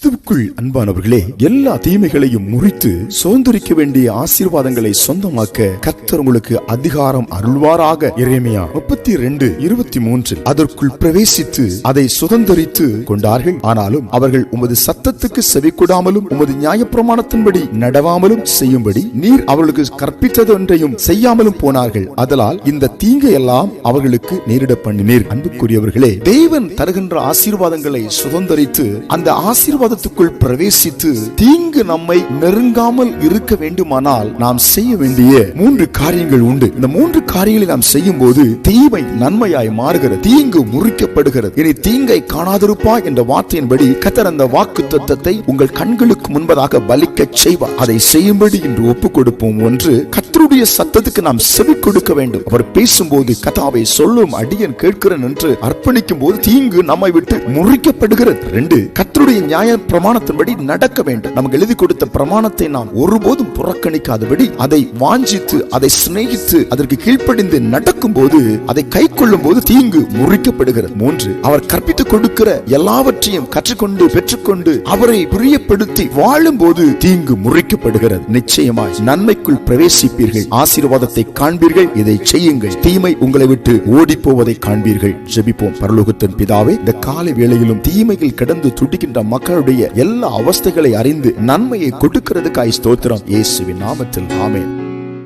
the கிறிஸ்துவுக்குள் அன்பானவர்களே எல்லா தீமைகளையும் முறித்து சுதந்திரிக்க வேண்டிய ஆசீர்வாதங்களை சொந்தமாக்க கர்த்தர் உங்களுக்கு அதிகாரம் அருள்வாராக. இறைமையா முப்பத்தி ரெண்டு இருபத்தி மூன்று அதற்குள் பிரவேசித்து அதை சுதந்திரித்து கொண்டார்கள். ஆனாலும் அவர்கள் உமது சத்தத்துக்கு செவிக்கூடாமலும் உமது நியாயப்பிரமாணத்தின்படி நடவாமலும் செய்யும்படி நீர் அவர்களுக்கு கற்பித்தது ஒன்றையும் செய்யாமலும் போனார்கள். அதனால் இந்த தீங்கை எல்லாம் அவர்களுக்கு நேரிட பண்ணினீர். அன்புக்குரியவர்களே தேவன் தருகின்ற ஆசீர்வாதங்களை சுதந்திரித்து அந்த ஆசீர்வாதத்துக்கு ஆசீர்வாதத்துக்குள் பிரவேசித்து தீங்கு நம்மை நெருங்காமல் இருக்க வேண்டுமானால் நாம் செய்ய வேண்டிய மூன்று காரியங்கள் உண்டு. இந்த மூன்று காரியங்களை நாம் செய்யும் போது தீமை நன்மையாய் மாறுகிறது தீங்கு முறிக்கப்படுகிறது. இனி தீங்கை காணாதிருப்பா என்ற வார்த்தையின்படி கத்தர் அந்த வாக்கு தத்தத்தை உங்கள் கண்களுக்கு முன்பதாக பலிக்க செய்வார். அதை செய்யும்படி என்று ஒப்பு கொடுப்போம் ஒன்று கத்தருடைய சத்தத்துக்கு நாம் செவி கொடுக்க வேண்டும். அவர் பேசும்போது கதாவை சொல்லும் அடியன் கேட்கிறேன் என்று அர்ப்பணிக்கும் போது தீங்கு நம்மை விட்டு முறிக்கப்படுகிறது. ரெண்டு கத்தருடைய நியாய பிரமாணத்தின்படி நடக்க வேண்டும். நமக்கு எழுதி கொடுத்த பிரமாணத்தை நாம் ஒருபோதும் புறக்கணிக்காதபடி அதை வாஞ்சித்து அதை சிநேகித்து அதற்கு கீழ்ப்படிந்து நடக்கும் போது அதை கை கொள்ளும் போது தீங்கு முறிக்கப்படுகிறது. மூன்று அவர் கற்பித்துக் கொடுக்கிற எல்லாவற்றையும் கற்றுக்கொண்டு பெற்றுக்கொண்டு அவரை பிரியப்படுத்தி வாழும் போது தீங்கு முறிக்கப்படுகிறது. நிச்சயமாய் நன்மைக்குள் பிரவேசிப்பீர்கள். ஆசீர்வாதத்தை காண்பீர்கள். இதை செய்யுங்கள். தீமை உங்களை விட்டு ஓடி போவதை காண்பீர்கள். ஜெபிப்போம். பரலோகத்தின் பிதாவே இந்த காலை வேளையிலும் தீமையில் கிடந்து துடிக்கின்ற மக்களுடைய எல்லா அவஸ்தைகளை அறிந்து நன்மையை கொடுக்கிறதுக்காய் ஸ்தோத்திரம். இயேசுவின் நாமத்தில். ஆமேன்.